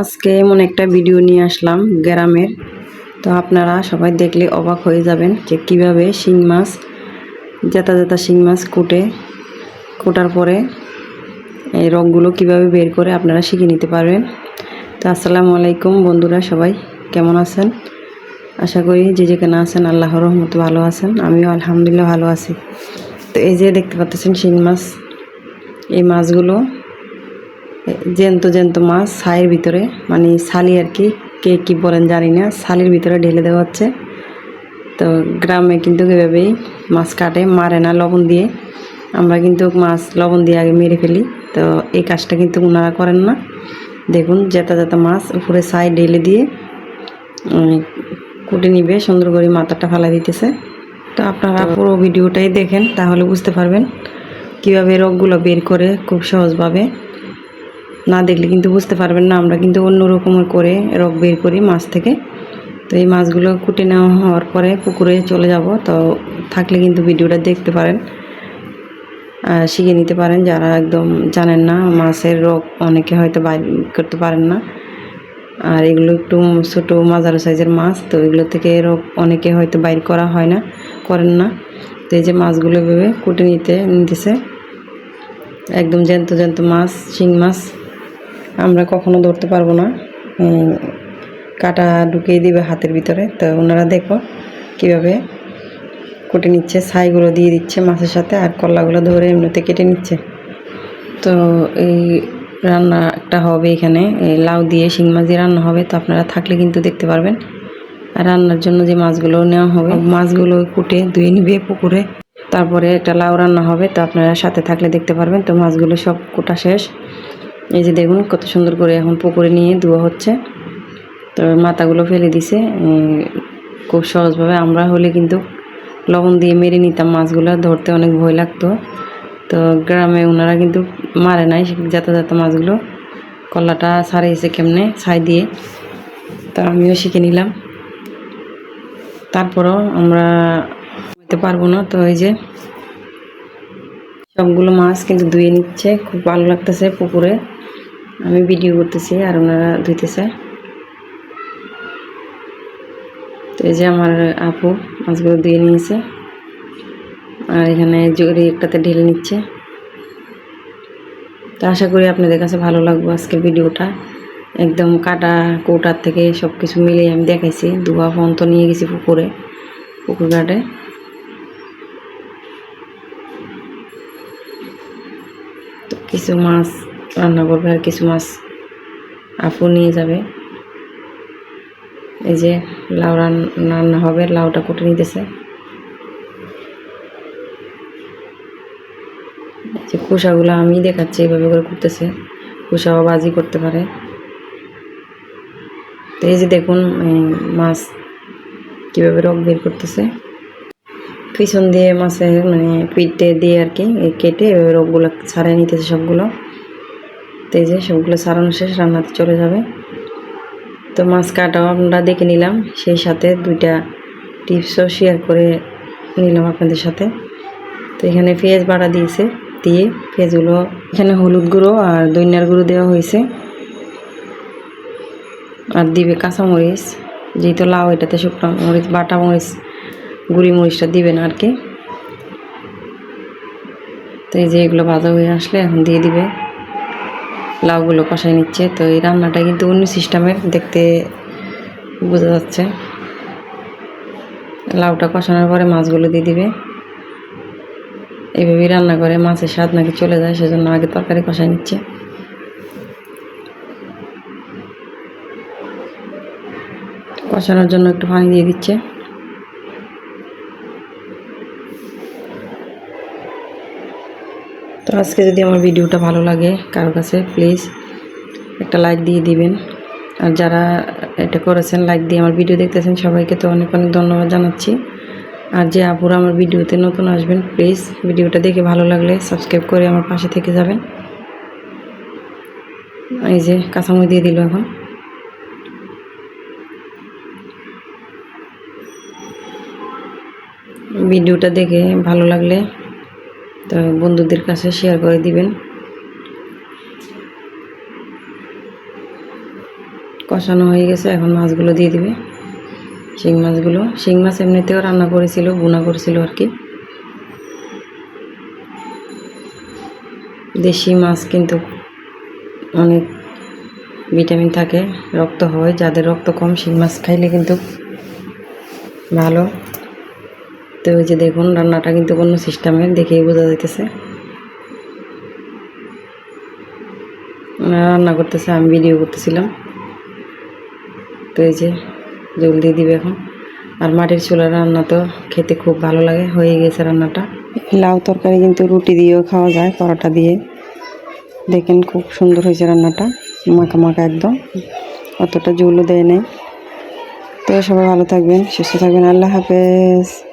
আজকে এমন একটা ভিডিও নিয়ে আসলাম গ্রামের। তো আপনারা সবাই দেখলে অবাক হয়ে যাবেন যে কীভাবে শিং মাছ জেতা জেতা শিং মাছ কুটে। কোটার পরে এই রগগুলো কীভাবে বের করে আপনারা শিখে নিতে পারবেন। তো আসসালামু আলাইকুম বন্ধুরা সবাই, কেমন আছেন? আশা করি যে যেখানে আছেন আল্লাহর রহমতে ভালো আছেন, আমিও আলহামদুলিল্লাহ ভালো আছি। তো এই যে দেখতে পাচ্ছেন শিং মাছ, এই মাছগুলো জ্যান্ত জ্যান্ত মাছ ছাইয়ের ভিতরে। মানে ছালি আর কি কে কী বলেন জানি না। ছালির ভিতরে ঢেলে দেওয়া হচ্ছে। তো গ্রামে কিন্তু এভাবেই মাছ কাটে মারে না লবণ দিয়ে। আমরা কিন্তু মাছ লবণ দিয়ে আগে মেরে ফেলি। তো এই কাজটা কিন্তু ওনারা করেন না। দেখুন জেতা জেতা মাছ উপরে ছাই ঢেলে দিয়ে কুটে নিবে সুন্দর করে মাথাটা ফালা দিতেছে। তো আপনারা পুরো ভিডিওটাই দেখেন তাহলে বুঝতে পারবেন কীভাবে রোগগুলো বের করে খুব সহজভাবে। না দেখলে কিন্তু বুঝতে পারবেন না, আমরা কিন্তু অন্য রকমের করে রোগ বের করি মাছ থেকে। তো এই মাছগুলো কুটে নেওয়া হওয়ার পরে পুকুরে চলে যাব, তো থাকলে কিন্তু ভিডিওটা দেখতে পারেন শিখে নিতে পারেন। যারা একদম জানেন না, মাছের রোগ অনেকে হয়তো বাইর করতে পারেন না। আর এগুলো একটু ছোটো মাঝারো সাইজের মাছ, তো এগুলো থেকে রোগ অনেকে হয়তো বাইর করা হয় না, করেন না। তো এই যে মাছগুলো ভেবে কুটে নিতে, নিতেছে। একদম জ্যান্ত জ্যান্ত মাছ, শিং মাছ। আমরা কখনো ধরতে পারব না। কাটা ঢুকিয়ে দিবে হাতের ভিতরে। তো ওনারা দেখো কীভাবে কুটে নিচ্ছে ছাইগুলো দিয়ে দিচ্ছে মাছের সাথে আর কলাগুলো ধরে এমনিতে কেটে নিচ্ছে। তো এই রান্নাটা হবে এখানে। এই লাউ দিয়ে শিং মাছ দিয়ে রান্না হবে। তো আপনারা থাকলে কিন্তু দেখতে পারবেন। আর রান্নার জন্য যে মাছগুলো নেওয়া হবে মাছগুলো কুটে ধুয়ে নিবে পুকুরে। তারপরে একটা লাউ রান্না হবে। তো আপনারা সাথে থাকলে দেখতে পারবেন। তো মাছগুলো সব কোটা শেষ। এই যে দেখুন, কত সুন্দর করে এখন পুকুরে নিয়ে ধোয়া হচ্ছে। তো মাথাগুলো ফেলে দিছে। খুব সহজভাবে আমরা হলে কিন্তু লবণ দিয়ে মেরে নিতাম মাছগুলো, ধরতে অনেক ভয় লাগতো। তো গ্রামে ওনারা কিন্তু মারে নাই যাতা যাতা মাছগুলো। কল্লাটা ছাড়িয়েছে কেমনে, ছাই দিয়ে। তো আমিও শিখে নিলাম। তারপরও আমরা পারব না, তো এই যে সবগুলো মাছ কিন্তু ধুয়ে নিচ্ছে। খুব ভালো লাগতেছে পুকুরে। আমি ভিডিও করতেছি আর ওনারা ধুইতেছে। তো এই যে আমার আপু মাছগুলো ধুয়ে নিয়েছে। আর এখানে জরি একটাতে ঢেলে নিচ্ছে। তো আশা করি আপনাদের কাছে ভালো লাগবে আজকের ভিডিওটা। একদম কাটা কৌটার থেকে সব কিছু মিলিয়ে আমি দেখাইছি। ধোয়া ফোন তো নিয়ে গেছি পুকুরে, পুকুর ঘাটে। কিছু মাছ, রান্না করবে আর কিছু মাছ আপু নিয়ে যাবে। এই যে লাউ রান- রান্না হবে, লাউটা কুটে নিতেছে। যে কুসাগুলো আমি দেখাচ্ছি এইভাবে করে করতেছে কুসাও বাজি করতে পারে। তো এই যে দেখুন মাছ কীভাবে রোগ বের করতেছে। পিছন দিয়ে মাছের মানে পিঠে দিয়ে আর কি কেটে রোগগুলো ছাড়াই নিতেছে সবগুলো। তো এই যে সবগুলো ছাড়ানো শেষ, রান্নাতে চলে যাবে। তো মাছ কাটাও আমরা দেখে নিলাম, সেই সাথে দুইটা টিপসও শেয়ার করে নিলাম আপনাদের সাথে। তো এখানে পেঁয়াজ বাড়া দিয়েছে, দিয়ে পেঁয়াজগুলো, এখানে হলুদ গুঁড়ো আর দইনার গুঁড়ো দেওয়া হয়েছে। আর দিবে কাঁচামরিচ, যেহেতু লাউ, এটাতে শুকনো মরিচ, বাটা মরিচ গুঁড়ি মরিচটা দিবে না আর কি। তো এই যে এগুলো ভাজা হয়ে আসলে এখন দিয়ে দিবে। লাউগুলো কষাই নিচ্ছে। তো এই রান্নাটা কিন্তু অন্য সিস্টেমের দেখতে বোঝা যাচ্ছে। লাউটা কষানোর পরে মাছগুলো দিয়ে দিবে। এইভাবেই রান্না করে। মাছের স্বাদ নাকি চলে যায়, সেজন্য আগে তরকারি কষাই নিচ্ছে। কষানোর জন্য একটু পানি দিয়ে দিচ্ছে। তো আজকে যদি আমার ভিডিওটা ভালো লাগে কারোর কাছে প্লিজ একটা লাইক দিয়ে দিবেন। আর যারা এটা করেছেন লাইক দিয়ে আমার ভিডিও দেখতেছেন, সবাইকে তো অনেক অনেক ধন্যবাদ জানাচ্ছি। আর যে আপুরা আমার ভিডিওতে নতুন আসবেন প্লিজ ভিডিওটা দেখে ভালো লাগলে সাবস্ক্রাইব করে আমার পাশে থেকে যাবেন। এই যে কাঁচামরিচ দিয়ে দিল এখন। ভিডিওটা দেখে ভালো লাগলে তো বন্ধুদের কাছে শেয়ার করে দিবেন। কষানো হয়ে গেছে, এখন মাছগুলো দিয়ে দিবে। শিং মাছগুলো, শিং মাছ এমনিতেও রান্না করেছিল বুনা করেছিল আর কি। দেশি মাছ কিন্তু অনেক ভিটামিন থাকে, রক্ত হয়, যাদের রক্ত কম, শিং মাছ খাইলে কিন্তু ভালো। তো যে দেখুন, রান্নাটা কিন্তু কোনো সিস্টেমের দেখেই বোঝা যাইতেছে। রান্না করতেছে, আমি ভিডিও করতেছিলাম। তো এই যে, জল দিয়ে দিবে এখন। আর মাটির চুলার রান্না তো খেতে খুব ভালো লাগে, হয়ে গেছে রান্নাটা। লাউ তরকারি কিন্তু রুটি দিয়েও খাওয়া যায়, পরোটা দিয়ে। দেখেন খুব সুন্দর হয়েছে রান্নাটা, মাখা মাখা একদম। অতটা জলও দেয় নেই। তো সবাই ভালো থাকবেন, সুস্থ থাকবেন, আল্লাহ হাফেজ।